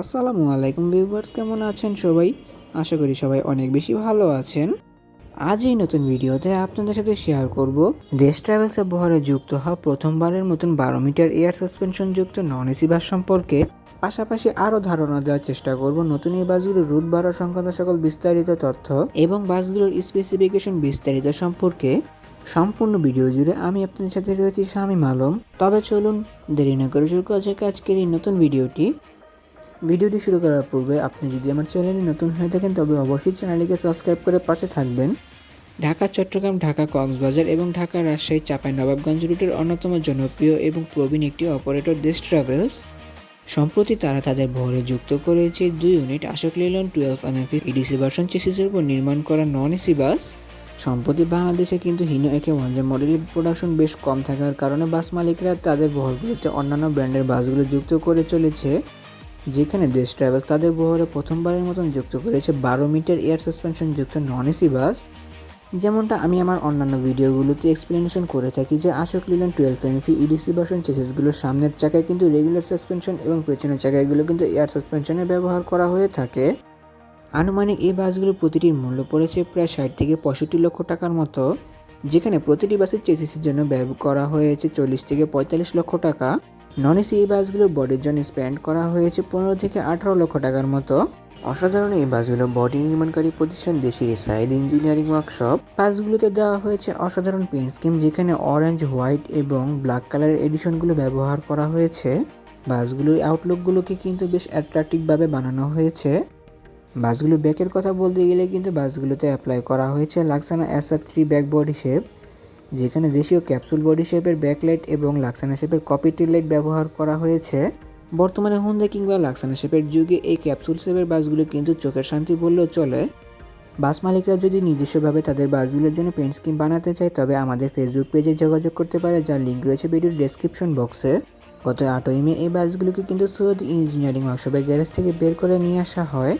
আসসালামু আলাইকুম ভিউয়ার্স, কেমন আছেন সবাই? আশা করি সবাই অনেক বেশি ভালো আছেন। আজ এই নতুন ভিডিওতে আপনাদের সাথে শেয়ার করব, দেশ ট্রাভেলস ব্যবহারে যুক্ত হওয়া প্রথমবারের মতন বারো মিটার এয়ার সাসপেনশন যুক্ত নন এসি বাস সম্পর্কে পাশাপাশি আরও ধারণা দেওয়ার চেষ্টা করব নতুন এই বাসগুলোর রুট ভাড়া সংক্রান্ত সকল বিস্তারিত তথ্য এবং বাসগুলোর স্পেসিফিকেশন বিস্তারিত সম্পর্কে। সম্পূর্ণ ভিডিও জুড়ে আমি আপনাদের সাথে রয়েছি শামীম আলম। তবে চলুন দেরি না করে শুরু করা যাক আজকের এই নতুন ভিডিওটি। ভিডিওটি শুরু করার পূর্বে আপনি যদি আমার চ্যানেলে নতুন হয়ে থাকেন, তবে অবশ্যই চ্যানেলটিকে সাবস্ক্রাইব করে পাশে থাকবেন। ঢাকা, চট্টগ্রাম, ঢাকা, কক্সবাজার এবং ঢাকা, রাজশাহী চাপাই নবাবগঞ্জ রুটের অন্যতম জনপ্রিয় এবং প্রবীণ একটি অপারেটর দেশ ট্রাভেলস। সম্প্রতি তারা তাদের ভরে যুক্ত করেছে দুই unit Ashok Leyland twelve MFE EDC version চেসিসের উপর নির্মাণ করা নন এসি বাস সম্প্রতি বাংলাদেশে কিন্তু হিনো একে ওয়ান যে মডেলের প্রোডাকশন বেশ কম থাকার কারণে বাস মালিকরা তাদের বহরগুলোতে অন্যান্য ব্র্যান্ডের বাসগুলো যুক্ত করে চলেছে। যেখানে দেশ ট্রাভেলস তাদের বহরে প্রথমবারের মতন যুক্ত করেছে বারো মিটার এয়ার সাসপেনশন যুক্ত নন এসি বাস যেমনটা আমি আমার অন্যান্য ভিডিওগুলোতে এক্সপ্লেনেশন করে থাকি যে Ashok Leyland twelve MF EDC version চেসিসগুলোর সামনের চাকায় কিন্তু রেগুলার সাসপেনশন এবং পেছনের চাকায়গুলো কিন্তু এয়ার সাসপেনশনে ব্যবহার করা হয়ে থাকে। আনুমানিক এই বাসগুলোর প্রতিটির মূল্য পড়েছে প্রায় ষাট থেকে পঁয়ষট্টি লক্ষ টাকার মতো, যেখানে প্রতিটি বাসের চেসিসের জন্য ব্যয় করা হয়েছে চল্লিশ থেকে পঁয়তাল্লিশ লক্ষ টাকা। নন এসি এই বাসগুলো বডির জন্য স্পেন্ড করা হয়েছে পনেরো থেকে আঠারো লক্ষ টাকার মতো। অসাধারণ এই বাসগুলো বডি নির্মাণকারী প্রতিষ্ঠান দেশের সাইড ইঞ্জিনিয়ারিং ওয়ার্কশপ বাসগুলোতে দেওয়া হয়েছে অসাধারণ পেন্ট স্কিম যেখানে অরেঞ্জ হোয়াইট এবং ব্ল্যাক কালারের এডিশনগুলো ব্যবহার করা হয়েছে। বাসগুলোর আউটলুকগুলোকে কিন্তু বেশ অ্যাট্রাকটিভভাবে বানানো হয়েছে। বাসগুলো ব্যাকের কথা বলতে গেলে কিন্তু বাসগুলোতে অ্যাপ্লাই করা হয়েছে Laksana SR three back body shape যেখানে দেশীয় ক্যাপসুল বডি শেপের ব্যাকলাইট এবং লাক্সানা শেপের কপি লাইট ব্যবহার করা হয়েছে। বর্তমানে হুন্ডা কিংবা লাক্সানা শেপের যুগে এই ক্যাপসুল শেপের বাসগুলো কিন্তু চোখের শান্তি বললেও চলে। বাস মালিকরা যদি নিজস্বভাবে তাদের বাসগুলোর জন্য পেন্ট স্কিম বানাতে চায়, তবে আমাদের ফেসবুক পেজে যোগাযোগ করতে পারে, যার লিঙ্ক রয়েছে ভিডিওর ডেসক্রিপশন বক্সে গত আটই মে এই বাসগুলোকে কিন্তু সৈয়দ ইঞ্জিনিয়ারিং ওয়ার্কশপের গ্যারেজ থেকে বের করে নিয়ে আসা হয়।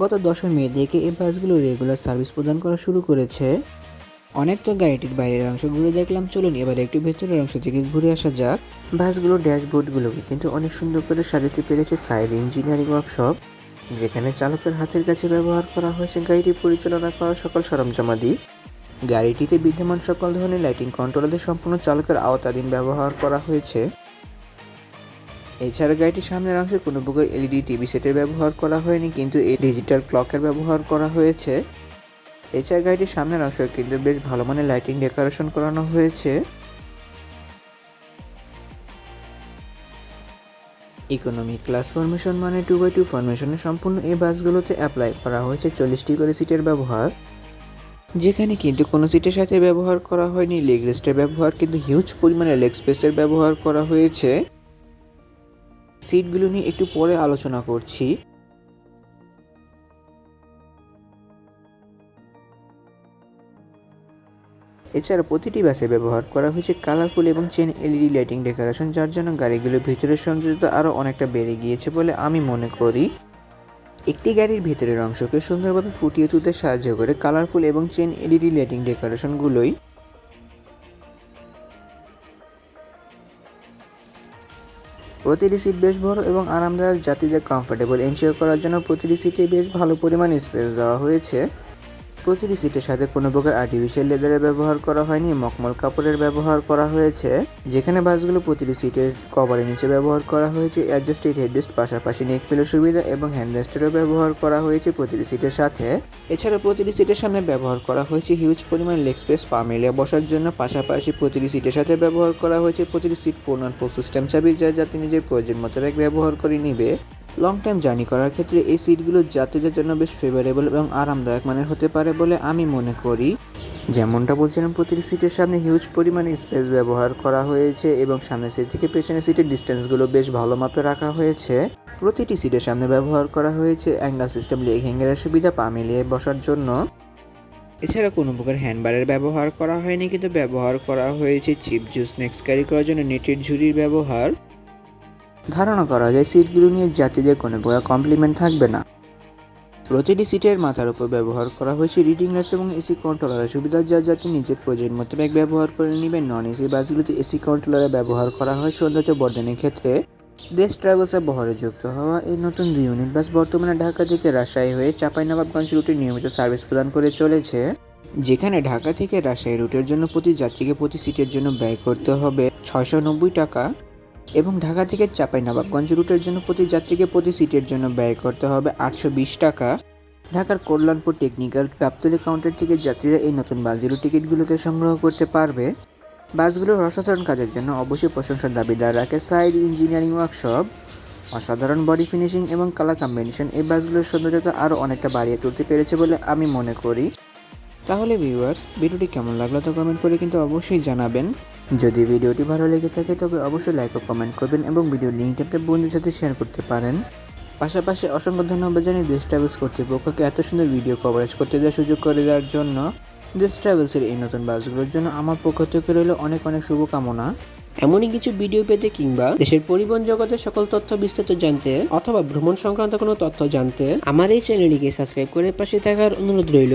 গত দশই মে থেকে এই বাসগুলো রেগুলার সার্ভিস প্রদান করা শুরু করেছে। অনেক তো গাড়িটির বাইরের অংশ ঘুরে দেখলাম, চলুন এবার একটু ভেতরের অংশ থেকে ঘুরে আসা যাক। বাসগুলোর ড্যাশবোর্ডগুলোকে কিন্তু অনেক সুন্দর করে সাজাতে পেরেছে সাইড ইঞ্জিনিয়ারিং ওয়ার্কশপ, যেখানে চালকের হাতের কাছে ব্যবহার করা হয়েছে গাড়িটি পরিচালনা করার সকল সরঞ্জামাদি। গাড়িটিতে বিদ্যমান সকল ধরনের লাইটিং কন্ট্রোলারদের সম্পূর্ণ চালকের আওতাধীন ব্যবহার করা হয়েছে। এছাড়া গাড়িটির সামনের অংশে কোনো প্রকার এলইডি টিভি সেটের ব্যবহার করা হয়নি, কিন্তু এই ডিজিটাল ক্লকের ব্যবহার করা হয়েছে। এছাড়া গাড়িটির সামনের অংশ কিন্তু বেশ ভালো মানের লাইটিং ডেকোরেশন করানো হয়েছে। ইকোনমিক ক্লাস ফরমেশন মানে টু বাই টু ফরমেশনে সম্পূর্ণ এই বাসগুলোতে অ্যাপ্লাই করা হয়েছে চল্লিশটি করে সিটের ব্যবহার। যেখানে কিন্তু কোনো সিটের সাথে ব্যবহার করা হয়নি লেগ রেস্টের ব্যবহার, কিন্তু হিউজ পরিমাণে লেগ স্পেসের ব্যবহার করা হয়েছে। সিটগুলো নিয়ে একটু পরে আলোচনা করছি। এছাড়া প্রতিটি বাসে ব্যবহার করা হয়েছে কালারফুল এবং চেন এলইডি লাইটিং ডেকোরেশন, যার জন্য গাড়িগুলোর ভিতরের সৌন্দর্যতা আরও অনেকটা বেড়ে গিয়েছে বলে আমি মনে করি। একটি গাড়ির ভেতরের অংশকে সুন্দরভাবে ফুটিয়ে তুলতে সাহায্য করে কালারফুল এবং চেন এলইডি লাইটিং ডেকোরেশনগুলোই। প্রতিটি সিট বেশ বড় এবং আরামদায়ক, যাত্রীদের কমফোর্টেবল এনজয় করার জন্য প্রতিটি সিটে বেশ ভালো পরিমাণ স্পেস দেওয়া হয়েছে। প্রতিটি সিটের সাথে কোনো প্রকার আর্টিফিশিয়াল লেদারের ব্যবহার করা হয়নি মকমল কাপড়ের ব্যবহার করা হয়েছে, যেখানে বাসগুলো প্রতিটি সিটের কভারের নিচে ব্যবহার করা হয়েছে অ্যাডজাস্টেড হেডরেস্ট পাশাপাশি নেক পিলো সুবিধা এবং হ্যান্ডরেস্টেরও ব্যবহার করা হয়েছে প্রতিটি সিটের সাথে। এছাড়া প্রতিটি সিটের সামনে ব্যবহার করা হয়েছে হিউজ পরিমাণ লেগ স্পেস পা মিলিয়ে বসার জন্য, পাশাপাশি প্রতিটি সিটের সাথে ব্যবহার করা হয়েছে প্রতিটি সিট অন ফোর সিস্টেম চাবি, যা যাতে নিজের প্রয়োজন মতো ব্যবহার করে নিবে। লং টাইম জার্নি করার ক্ষেত্রে এই সিটগুলো যাত্রীদের জন্য বেশ ফেভারেবল এবং আরামদায়ক মানের হতে পারে বলে আমি মনে করি। যেমনটা বলছিলাম, প্রতিটি সিটের সামনে হিউজ পরিমাণে স্পেস ব্যবহার করা হয়েছে এবং সামনের সিট থেকে পেছনের সিটের ডিস্টেন্সগুলো বেশ ভালো মাপে রাখা হয়েছে। প্রতিটি সিটের সামনে ব্যবহার করা হয়েছে অ্যাঙ্গেল সিস্টেম লেগ হ্যাঙ্গারের সুবিধা, পা মিলিয়ে বসার জন্য। এছাড়া কোনো প্রকার হ্যান্ডবারের ব্যবহার করা হয়নি, কিন্তু ব্যবহার করা হয়েছে চিপ জুস স্ন্যাক্স ক্যারি করার জন্য নেটের ঝুড়ির ব্যবহার। ধারণা করা যায় সিটগুলো নিয়ে যাত্রীদের কোনো প্রকার কমপ্লিমেন্ট থাকবে না। প্রতিটি সিটের মাথার উপর ব্যবহার করা হয়েছে রিডিং লাইটস এবং এসি কন্ট্রোলারের সুবিধা, যা যাত্রী নিজের প্রয়োজন মতো ব্যাগ ব্যবহার করে নেবেন। নন এসি বাসগুলিতে এসি কন্ট্রোলারের ব্যবহার করা হয় সৌন্দর্য বর্ধনের ক্ষেত্রে। দেশ ট্রাভেলসে বহরে যুক্ত হওয়া এই নতুন দুই ইউনিট বাস বর্তমানে ঢাকা থেকে রাজশাহী হয়ে চাঁপাইনবাবগঞ্জ রুটে নিয়মিত সার্ভিস প্রদান করে চলেছে। যেখানে ঢাকা থেকে রাজশাহী রুটের জন্য প্রতি যাত্রীকে প্রতি সিটের জন্য ব্যয় করতে হবে ছয়শো নব্বই টাকা। এবং ঢাকা থেকে চাঁপাইনবাবগঞ্জ রুটের জন্য প্রতি যাত্রীকে প্রতি সিটের জন্য ব্যয় করতে হবে আটশো বিশ টাকা। ঢাকার কল্যাণপুর টেকনিক্যাল গাবতলী কাউন্টার থেকে যাত্রীরা এই নতুন বাসগুলো টিকিটগুলোকে সংগ্রহ করতে পারবে। বাসগুলোর অসাধারণ কাজের জন্য অবশ্যই প্রশংসার দাবিদার রাখে সাইড ইঞ্জিনিয়ারিং ওয়ার্কশপ। অসাধারণ বডি ফিনিশিং এবং কালার কম্বিনেশন এই বাসগুলোর সৌন্দর্যতা আরও অনেকটা বাড়িয়ে তুলতে পেরেছে বলে আমি মনে করি। তাহলে ভিউয়ার্স ভিডিওটি কেমন লাগল তো কমেন্ট করে কিন্তু অবশ্যই জানাবেন। যদি ভিডিওটি ভালো লেগে থাকে তবে অবশ্যই লাইক ও কমেন্ট করবেন এবং ভিডিও লিঙ্কটা আপনার বন্ধুদের সাথে শেয়ার করতে পারেন। পাশাপাশি অসংখ্য ধন্যবাদ জানিয়ে দেশ ট্রাভেলস কর্তৃপক্ষকে এত সুন্দর ভিডিও কভারেজ করতে দেওয়ার সুযোগ করে দেওয়ার জন্য। দেশ ট্রাভেলসের এই নতুন বাসগুলোর জন্য আমার পক্ষ থেকে রইল অনেক অনেক শুভকামনা। এমনই কিছু ভিডিও পেতে কিংবা দেশের পরিবহন জগতের সকল তথ্য বিস্তারিত জানতে অথবা ভ্রমণ সংক্রান্ত কোনো তথ্য জানতে আমার এই চ্যানেলটিকে সাবস্ক্রাইব করে পাশে থাকার অনুরোধ রইল।